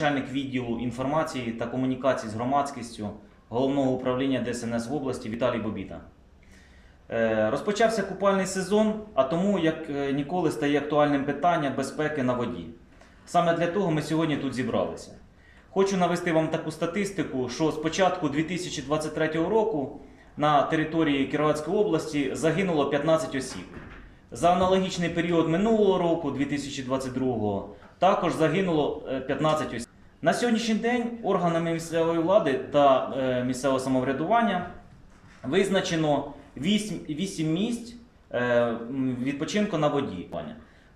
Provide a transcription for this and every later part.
Начальник відділу інформації та комунікацій з громадськістю головного управління ДСНС в області Віталій Бобіта. Е, Розпочався купальний сезон, а тому, як е, ніколи, стає актуальним питання безпеки на воді. Саме для того ми сьогодні тут зібралися. Хочу навести вам таку статистику, що з початку 2023 року на території Кіровоградської області загинуло 15 осіб. За аналогічний період минулого року, 2022, також загинуло е, 15 осіб. На сьогоднішній день органами місцевої влади та е, місцевого самоврядування визначено 8, 8 місць е, відпочинку на воді.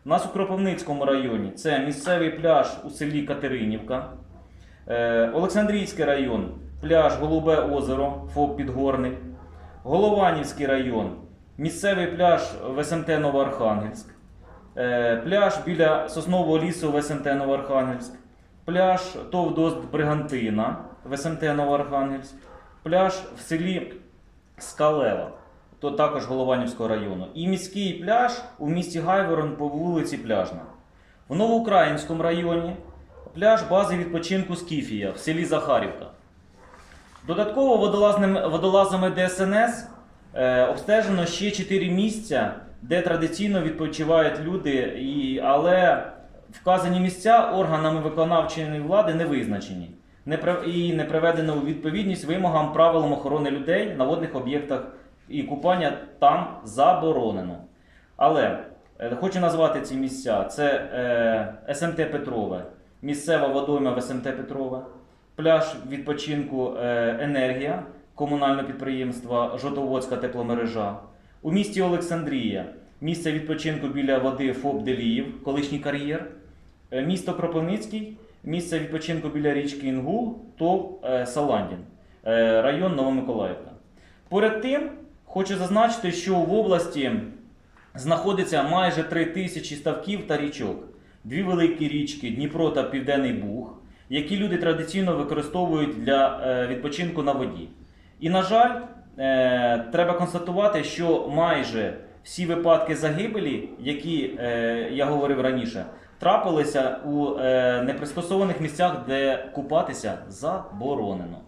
У нас у Кропивницькому районі це місцевий пляж у селі Катеринівка, е, Олександрійський район, пляж Голубе озеро, ФОП Підгорний, Голованівський район, місцевий пляж в СМТ Новоархангельськ, е, пляж біля Соснового лісу в СМТ Новоархангельськ, пляж ТОВ ДОСТ Бригантина в СМТ Новоархангельськ, пляж в селі Скалева, то також Голованівського району, і міський пляж у місті Гайворон по вулиці Пляжна. В Новоукраїнському районі пляж бази відпочинку Скіфія в селі Захарівка. Додатково водолазами ДСНС е, обстежено ще 4 місця, де традиційно відпочивають люди, але вказані місця органами виконавчої влади не визначені і не приведено у відповідність вимогам правилам охорони людей на водних об'єктах і купання там заборонено. Але е, хочу назвати ці місця: це е, СМТ Петрове, місцева водойма в СМТ Петрове, пляж відпочинку е, Енергія комунального підприємства Жотоводська тепломережа. У місті Олександрія місце відпочинку біля води ФОП Деліїв, колишній кар'єр. Е, Місто Кропивницький, місце відпочинку біля річки Інгул, ТОВ е, Саландін, е, район Новомиколаївка. Поряд тим, хочу зазначити, що в області знаходиться майже 3 тисячі ставків та річок, дві великі річки Дніпро та Південний Буг, які люди традиційно використовують для відпочинку на воді. І, на жаль, треба констатувати, що майже всі випадки загибелі, які е, я говорив раніше, трапилися у е, непристосованих місцях, де купатися заборонено.